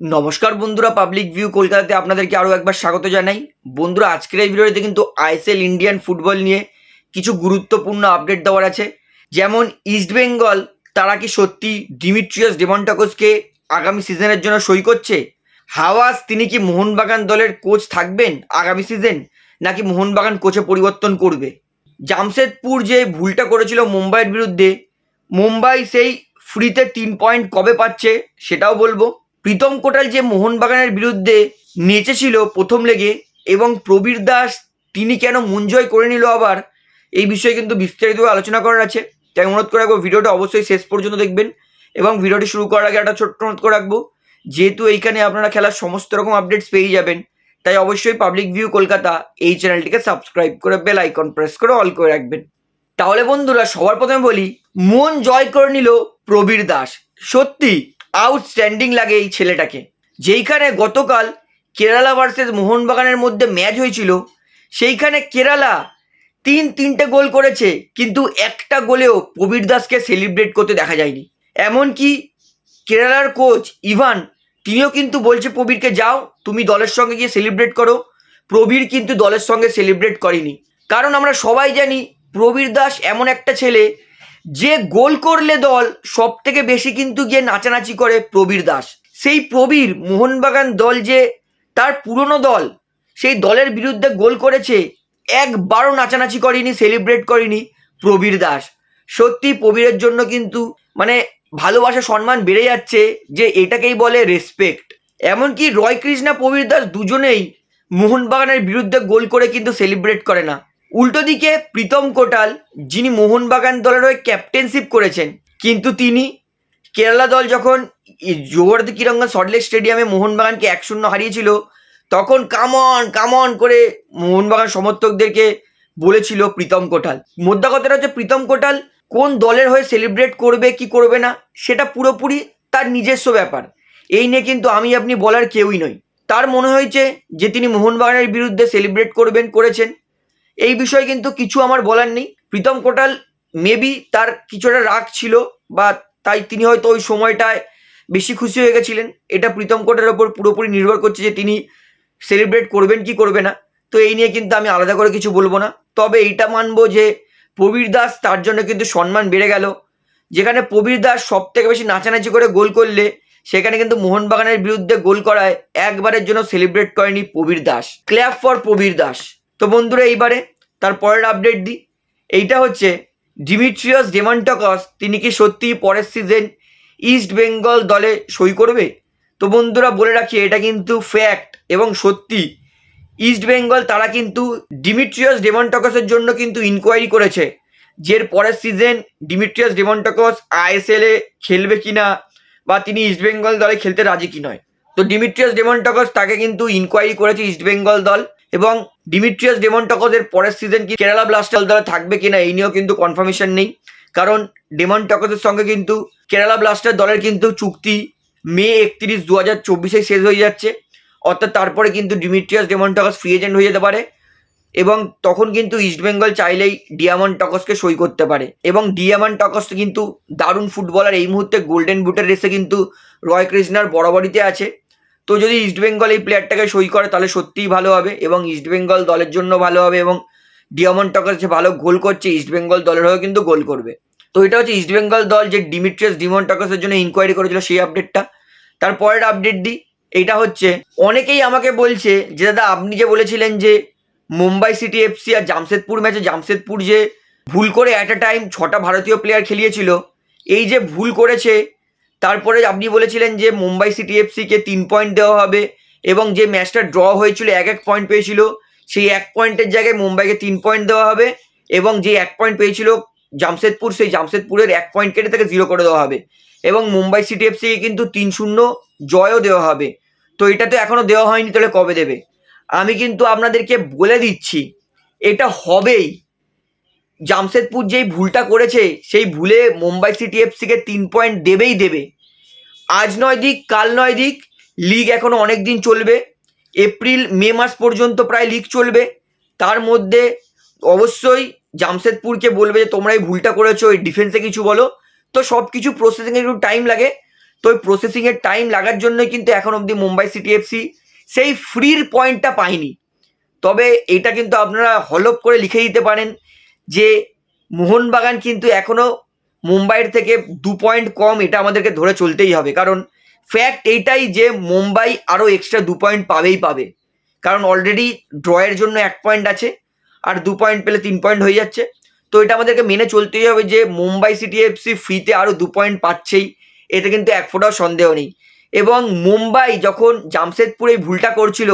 নমস্কার বন্ধুরা public view কলকাতাতে আপনাদেরকে আরও একবার স্বাগত জানাই। বন্ধুরা, আজকের এই ভিডিওতে কিন্তু আইএসএল ইন্ডিয়ান ফুটবল নিয়ে কিছু গুরুত্বপূর্ণ আপডেট দেওয়ার আছে। যেমন ইস্টবেঙ্গল তারা কি সত্যি ডিমিট্রিয়াস ডেমন্টাকোসকে আগামী সিজনের জন্য সই করছে? হাওয়াস তিনি কি মোহনবাগান দলের কোচ থাকবেন আগামী সিজন নাকি মোহনবাগান কোচে পরিবর্তন করবে? জামশেদপুর যে ভুলটা করেছিল মুম্বাইয়ের বিরুদ্ধে, মুম্বাই সেই ফ্রিতে তিন পয়েন্ট কবে পাচ্ছে সেটাও বলব। প্রীতম কোটাল যে মোহনবাগানের বিরুদ্ধে নেচেছিল প্রথম লেগে এবং প্রবীর দাস তিনি কেন মন জয় করে নিল আবার, এই বিষয়ে কিন্তু বিস্তারিতভাবে আলোচনা করার আছে। তাই অনুরোধ করে রাখব, ভিডিওটা অবশ্যই শেষ পর্যন্ত দেখবেন এবং ভিডিওটি শুরু করার আগে একটা ছোট্ট অনুরোধ করে রাখব, যেহেতু এইখানে আপনারা খেলার সমস্ত রকম আপডেটস পেয়ে যাবেন, তাই অবশ্যই পাবলিক ভিউ কলকাতা এই চ্যানেলটিকে সাবস্ক্রাইব করে বেল আইকন প্রেস করে অল করে রাখবেন। তাহলে বন্ধুরা, সবার প্রথমে বলি, মন জয় করে নিল প্রবীর দাস। সত্যি আউটস্ট্যান্ডিং লাগে এই ছেলেটাকে। যেইখানে গতকাল কেরালা ভার্সেস মোহনবাগানের মধ্যে ম্যাচ হয়েছিল, সেইখানে কেরালা তিন, তিনটে গোল করেছে, কিন্তু একটা গোলেও প্রবীর দাসকে সেলিব্রেট করতে দেখা যায়নি। এমনকি কেরালার কোচ ইভান, তিনিও কিন্তু বলছে, প্রবীরকে যাও, তুমি দলের সঙ্গে গিয়ে সেলিব্রেট করো। প্রবীর কিন্তু দলের সঙ্গে সেলিব্রেট করেনি। কারণ আমরা সবাই জানি, প্রবীর দাস এমন একটা ছেলে যে গোল করলে দল সব থেকে বেশি কিন্তু গিয়ে নাচানাচি করে প্রবীর দাস। সেই প্রবীর, মোহনবাগান দল যে তার পুরনো দল, সেই দলের বিরুদ্ধে গোল করেছে, একবারও নাচানাচি করেনি, সেলিব্রেট করেনি প্রবীর দাস। সত্যি প্রবীরের জন্য কিন্তু মানে ভালোবাসা, সম্মান বেড়ে যাচ্ছে যে এটাকেই বলে রেসপেক্ট এমনকি রয় কৃষ্ণা প্রবীর দাস দুজনেই মোহনবাগানের বিরুদ্ধে গোল করে কিন্তু সেলিব্রেট করে না। উল্টো দিকে প্রীতম কোটাল, যিনি মোহনবাগান দলের হয়ে ক্যাপ্টেনশিপ করেছেন, কিন্তু তিনি কেরালা দল যখন জোহরদি কিরঙ্গন সল্টলেক স্টেডিয়ামে মোহনবাগানকে এক শূন্য হারিয়েছিল, তখন কামন কামন করে মোহনবাগান সমর্থকদেরকে বলেছিল প্রীতম কোটাল। মোদ্দা কথাটা হচ্ছে প্রীতম কোটাল কোন দলের হয়ে সেলিব্রেট করবে, কি করবে না, সেটা পুরোপুরি তার নিজস্ব ব্যাপার। এই নিয়ে কিন্তু আমি আপনি বলার কেউই নই। তার মনে হয়েছে যে তিনি মোহনবাগানের বিরুদ্ধে সেলিব্রেট করবেন, করেছেন। এই বিষয়ে কিন্তু কিছু আমার বলার নেই। প্রীতম কোটাল মেবি তার কিছুটা রাগ ছিল বা তাই তিনি হয়তো ওই সময়টায় বেশি খুশি হয়ে গেছিলেন। এটা প্রীতম কোটালের ওপর পুরোপুরি নির্ভর করছে যে তিনি সেলিব্রেট করবেন কি করবে না। তো এই নিয়ে কিন্তু আমি আলাদা করে কিছু বলব না। তবে এইটা মানবো যে প্রবীর দাস তার জন্য কিন্তু সম্মান বেড়ে গেল। যেখানে প্রবীর দাস সব থেকে বেশি নাচানাচি করে গোল করলে, সেখানে কিন্তু মোহনবাগানের বিরুদ্ধে গোল করায় একবারের জন্য সেলিব্রেট করেনি Prabir Das. Clap for Prabir Das. তো বন্ধুরা এইবারে তার পরের আপডেট দিই। এইটা হচ্ছে ডিমিট্রিয়াস ডেমান্টাকস, তিনি কি সত্যিই পরের সিজন ইস্ট বেঙ্গল দলে সই করবে? তো বন্ধুরা বলে রাখি, এটা কিন্তু ফ্যাক্ট এবং সত্যি। ইস্ট বেঙ্গল তারা কিন্তু ডিমিট্রিয়াস ডেমন্টকসের জন্য কিন্তু ইনকোয়ারি করেছে যে এর পরের সিজন ডিমিট্রিয়াস ডেমন্টকস আইএসএলে খেলবে কি না বা তিনি ইস্ট বেঙ্গল দলে খেলতে রাজি কি নয়। তো ডিমিট্রিয়াস ডেমন্টকস তাকে কিন্তু ইনকোয়ারি করেছে ইস্ট বেঙ্গল দল। এবং ডিমিট্রিয়াস ডেমন্টকসের পরের সিজন কি কেরালা ব্লাস্টার দলে থাকবে কিনা এই নিয়েও কিন্তু কনফার্মেশন নেই। কারণ ডেমন্টকসের সঙ্গে কিন্তু কেরালা ব্লাস্টার দলের কিন্তু চুক্তি মে একত্রিশ দু হাজার চব্বিশে শেষ হয়ে যাচ্ছে। অর্থাৎ তারপরে কিন্তু ডিমিট্রিয়াস ডেমন্টকস ফ্রি এজেন্ট হয়ে যেতে পারে এবং তখন কিন্তু ইস্টবেঙ্গল চাইলেই ডিয়ামন্ড টকসকে সই করতে পারে। এবং ডিয়ামন্ড টকস কিন্তু দারুণ ফুটবলার এই মুহূর্তে গোল্ডেন বুটের রেসে কিন্তু রয় কৃষ্ণার বরাবরিতে আছে। তো যদি ইস্টবেঙ্গল এই প্লেয়ারটাকে সই করে, তাহলে সত্যিই ভালো হবে এবং ইস্টবেঙ্গল দলের জন্য ভালো হবে এবং ডিয়ামন্ড টকস যে ভালো গোল করছে ইস্টবেঙ্গল দলের হয়েও কিন্তু গোল করবে। তো এটা হচ্ছে ইস্টবেঙ্গল দল যে ডিমিট্রিয়াস ডিমন টকাসের জন্য ইনকোয়ারি করেছিল সেই আপডেটটা তারপরের আপডেট দিই এইটা হচ্ছে, অনেকেই আমাকে বলছে যে, দাদা, আপনি যে বলেছিলেন যে মুম্বাই সিটি এফসি আর জামশেদপুর ম্যাচে জামশেদপুর যে ভুল করে অ্যাট এ টাইম ছটা ভারতীয় প্লেয়ার খেলিয়েছিল, এই যে ভুল করেছে তারপরে আপনি বলেছিলেন যে মুম্বাই সিটি এফসিকে তিন পয়েন্ট দেওয়া হবে এবং যে ম্যাচটা ড্র হয়েছিল, এক এক পয়েন্ট পেয়েছিল, সেই এক পয়েন্টের জায়গায় মুম্বাইকে তিন পয়েন্ট দেওয়া হবে এবং যে এক পয়েন্ট পেয়েছিল জামশেদপুর, সেই জামশেদপুরের এক পয়েন্ট কেটে তাকে জিরো করে দেওয়া হবে এবং মুম্বাই সিটি এফসিকে কিন্তু তিন শূন্য জয়ও দেওয়া হবে। তো এটা তো এখনও দেওয়া হয়নি, তাহলে কবে দেবে? আমি কিন্তু আপনাদেরকে বলে দিচ্ছি, এটা হবেই। জামশেদপুর যেই ভুলটা করেছে, সেই ভুলে মুম্বাই সিটি এফসিকে তিন পয়েন্ট দেবেই দেবে। আজ নয় দিক, কাল নয় দিক লিগ এখনও অনেক দিন চলবে। এপ্রিল, মে মাস পর্যন্ত প্রায় লিগ চলবে। তার মধ্যে অবশ্যই জামশেদপুরকে বলবে যে, তোমরা এই ভুলটা করেছ, এই ডিফেন্সে কিছু বলো। তো সব কিছু প্রসেসিংয়ে একটু টাইম লাগে। তো ওই প্রসেসিংয়ের টাইম লাগার জন্যই কিন্তু এখন অবধি মুম্বাই সিটি এফসি সেই ফ্রির পয়েন্টটা পায়নি। তবে এটা কিন্তু আপনারা হলপ করে লিখে দিতে পারেন। যে মোহনবাগান কিন্তু এখনও মুম্বাইয়ের থেকে দু পয়েন্ট কম এটা আমাদেরকে ধরে চলতেই হবে। কারণ ফ্যাক্ট এইটাই যে মুম্বাই আরও এক্সট্রা দু পয়েন্ট পাবেই পাবে। কারণ অলরেডি ড্রয়ের জন্য এক পয়েন্ট আছে, আর দু পয়েন্ট পেলে তিন পয়েন্ট হয়ে যাচ্ছে। তো এটা আমাদেরকে মেনে চলতেই হবে যে মুম্বাই সিটি এফসি ফ্রিতে আরও দু পয়েন্ট পাচ্ছেই, এতে কিন্তু এক ফোঁটাও সন্দেহ নেই। এবং মুম্বাই যখন জামশেদপুরে ভুলটা করছিল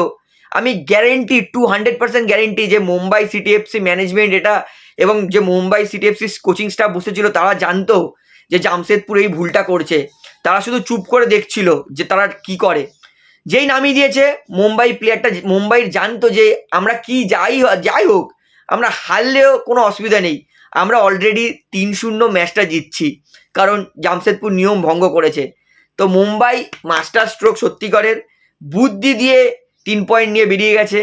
আমি guarantee two hundred percent guarantee যে মুম্বাই সিটি এফসি ম্যানেজমেন্ট এটা এবং যে Mumbai city FC coaching staff বসেছিল, তারা জানতো যে জামশেদপুর এই ভুলটা করছে। তারা শুধু চুপ করে দেখছিল যে তারা কি করে। যেই নামিয়ে দিয়েছে, মুম্বাই প্লেয়ারটা মুম্বাইয়ের জানতো যে আমরা কি যাই যাই হোক, আমরা হারলেও কোনো অসুবিধা নেই। আমরা অলরেডি তিন শূন্য ম্যাচটা জিতছি, কারণ জামশেদপুর নিয়ম ভঙ্গ করেছে। তো মুম্বাই মাস্টার স্ট্রোক সত্যিকারের বুদ্ধি দিয়ে তিন পয়েন্ট নিয়ে বেরিয়ে গেছে।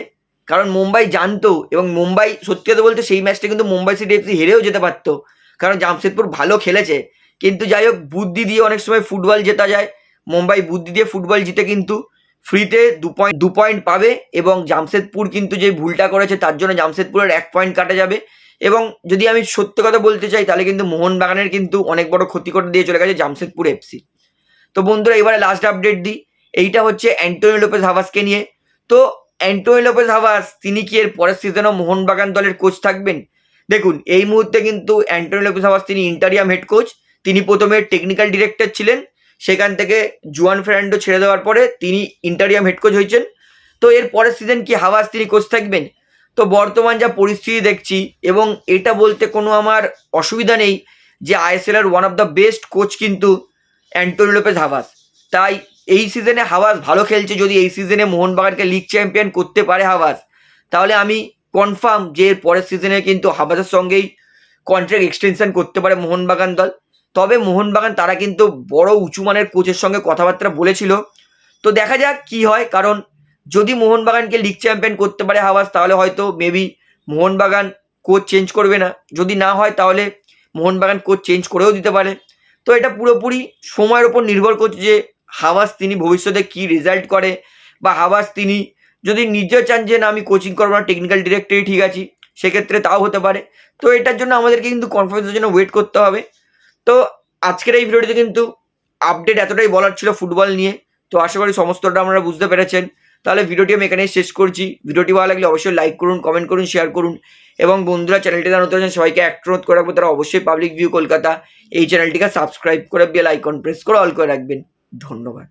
কারণ মুম্বাই জানতো এবং মুম্বাই, সত্যি কথা বলতে সেই ম্যাচটা কিন্তু মুম্বাই সিটি এফসি হেরেও যেতে পারতো। কারণ জামশেদপুর ভালো খেলেছে। কিন্তু যাই হোক, বুদ্ধি দিয়ে অনেক সময় ফুটবল জেতা যায়। মুম্বাই বুদ্ধি দিয়ে ফুটবল জিতে কিন্তু ফ্রিতে দু পয়েন্ট দু পয়েন্ট পাবে এবং জামশেদপুর কিন্তু যে ভুলটা করেছে তার জন্য জামশেদপুরের এক পয়েন্ট কাটা যাবে। এবং যদি আমি সত্য কথা বলতে চাই, তাহলে কিন্তু মোহনবাগানের কিন্তু অনেক বড় ক্ষতি করে দিয়ে চলে গেছে জামশেদপুর এফসি তো বন্ধুরা, এবারে লাস্ট আপডেট দিই। এইটা হচ্ছে অ্যান্টোনি লোপেজ হাভাসকে নিয়ে। তো অ্যান্টোনি লোপেজ হাভাস তিনি কি এর পরের সিজনেও মোহনবাগান দলের কোচ থাকবেন? দেখুন, এই মুহূর্তে কিন্তু অ্যান্টোনি লোপেজ হাভাস তিনি ইন্টারিয়াম হেড কোচ তিনি প্রথমে টেকনিক্যাল ডিরেক্টর ছিলেন, সেখান থেকে জুয়ান ফেরান্ডো ছেড়ে দেওয়ার পরে তিনি ইন্টারিয়াম হেড কোচ হয়েছেন। তো এর পরের সিজন কি হাভাস তিনি কোচ থাকবেন? তো বর্তমান যা পরিস্থিতি দেখছি, এবং এটা বলতে কোনো আমার অসুবিধা নেই যে আইএসএল এর one of the best coach কিন্তু অ্যান্টোনি লোপেজ হাভাস তাই এই সিজনে হাওয়াস ভালো খেলছে যদি এই সিজনে মোহনবাগানকে লিগ চ্যাম্পিয়ন করতে পারে হাওয়াস, তাহলে আমি কনফার্ম যে এর পরের সিজনে কিন্তু হাওয়াসের সঙ্গেই কন্ট্রাক্ট এক্সটেনশন করতে পারে মোহনবাগান দল। তবে মোহনবাগান তারা কিন্তু বড় উঁচু মানের কোচের সঙ্গে কথাবার্তা বলেছিল। তো দেখা যাক কি হয়, কারণ যদি মোহনবাগানকে লিগ চ্যাম্পিয়ন করতে পারে হাওয়াস, তাহলে হয়তো মেবি মোহনবাগান কোচ চেঞ্জ করবে না। যদি না হয়, তাহলে মোহনবাগান কোচ চেঞ্জ করেও দিতে পারে। তো এটা পুরোপুরি সময়ের ওপর নির্ভর করছে যে হাওয়াস তিনি ভবিষ্যতে কি রেজাল্ট করে? বা হাওয়াস তিনি যদি নিজে চান যে, না, আমি কোচিং করব না টেকনিক্যাল ডিরেক্টরই ঠিক আছি, সেক্ষেত্রে তাও হতে পারে। তো এটার জন্য আমাদেরকে কিন্তু কনফারেন্সের জন্য ওয়েট করতে হবে। তো আজকের এই ভিডিওটিতে কিন্তু আপডেট এতটাই বলার ছিল ফুটবল নিয়ে। তো আশা করি সমস্তটা আপনারা বুঝতে পেরেছেন। তাহলে ভিডিওটি আমি এখানেই শেষ করছি। ভিডিওটি ভালো লাগলে অবশ্যই লাইক করুন কমেন্ট করুন শেয়ার করুন। এবং বন্ধুরা চ্যানেলটি যারা নতুন সবাইকে এক অনুরোধ করে রাখব, তারা অবশ্যই পাবলিক ভিউ কলকাতা এই চ্যানেলটিকে সাবস্ক্রাইব করে বেল আইকন প্রেস করে অল করে রাখবেন। ধন্যবাদ।